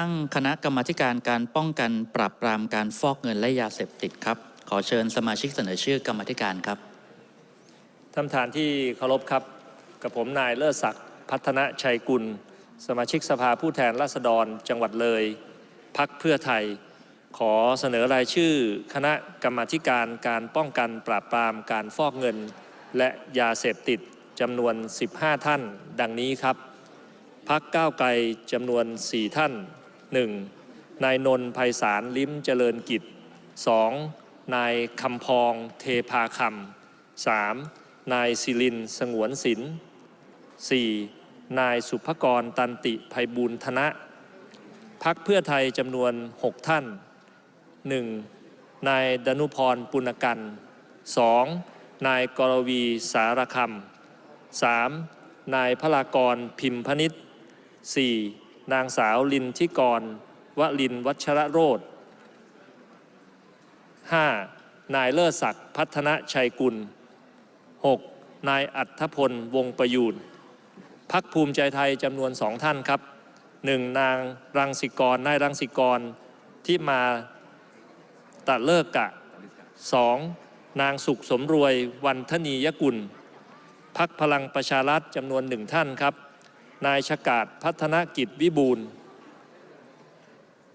ตั้งคณะกรรมการการป้องกันปราบปรามการฟอกเงินและยาเสพติดครับ ขอเชิญสมาชิกเสนอชื่อกรรมการครับท่านประธานที่เคารพครับกับผมนายเลิศศักดิ์พัฒนชัยกุล สมาชิกสภาผู้แทนราษฎรจังหวัดเลยพักเพื่อไทย ขอเสนอรายชื่อ คณะกรรมาการการป้องกันปราบปรามการฟอกเงิน และยาเสพติดจำนวน 15 ท่าน ดังนี้ครับพักก้าวไกลจำนวน 4 ท่าน 1. นายนนท์ไพศาลลิ้มเจริญกิจ 2. นายคำพองเทพาคำ 3. นายศิลินสงวนศิลป์ 4. นายสุภกรตันติภัยบูลย์ธนะพักเพื่อไทยจำนวน 6 ท่าน 1. นายดนุพรปุณกัน 2. นายกรวีสารคำ 3. นายพลากรพิมพนิษฐ์ 4. นางสาวลินทิกร วลินวัชระโรธ 5. นายเลิศศักดิ์พัฒนชัยกุล 6. นายอัธพล วงประยูนพักภูมิใจไทยจำนวนสองท่านครับ 1. นางรังสิกร นายรังสิกรที่มาตัดเลิกกะ 2. นางสุขสมรวยวันธนียกุล พักพลังประชารัฐจำนวนหนึ่งท่านครับ นายชกาดพัฒนกิจวิบูล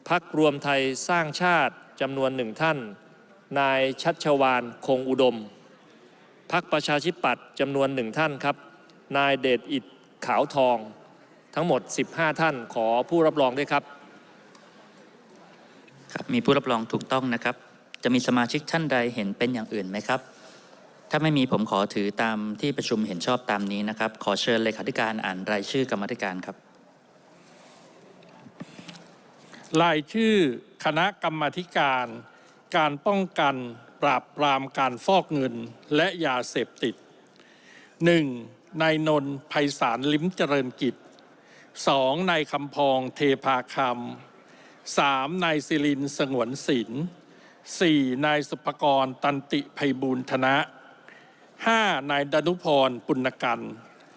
พักรวมไทยสร้างชาติจำนวนหนึ่งท่าน นายชัชวานคงอุดม พักประชาธิปัตย์จำนวนหนึ่งท่านครับ นายเดชอิดขาวทอง ทั้งหมด 15 ท่านขอผู้รับรองด้วยครับ ครับ มีผู้รับรองถูกต้องนะครับ จะมีสมาชิกท่านใดเห็นเป็นอย่างอื่นไหมครับ ถ้าไม่มีผมขอถือตามที่ประชุมเห็นชอบตามนี้นะครับ ขอเชิญเลขาธิการอ่านรายชื่อกรรมาธิการครับ รายชื่อคณะกรรมธิการ การป้องกันปราบปรามการฟอกเงินและยาเสพติด 1. นายนนท์ไพศาลลิ้มเจริญกิจ 2. นายคำพองเทพาคำ 3. นายศิลินสงวนศิลป์ 4. นายสุภกรตันติภัยบูลย์ธนะ 5. นายดนุพรปุณกัน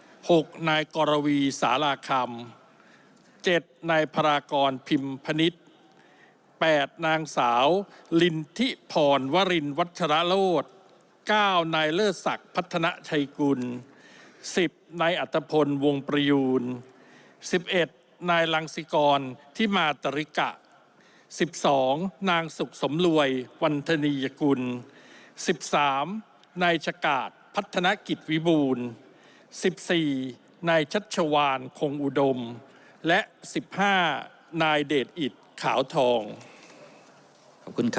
6. นายกรวีสาราคำเจ็ดนายพรากรพิมพนิษฐ์แปดนางสาว ลินทิพรวรินวัชระโลดเก้านายเลิศศักดิ์พัฒนชัยกุลสิบนายอัตพลวงประยูนสิบเอ็ดนายลังสิกรที่มาตริกะสิบสองนางสุขสมรวยวันธนียกุลสิบสาม นายชกาศพัฒนกิจวิบูลย์ 14. นายชัชวานคงอุดม และ 15. นายเดชอิดขาวทอง ขอบคุณครับ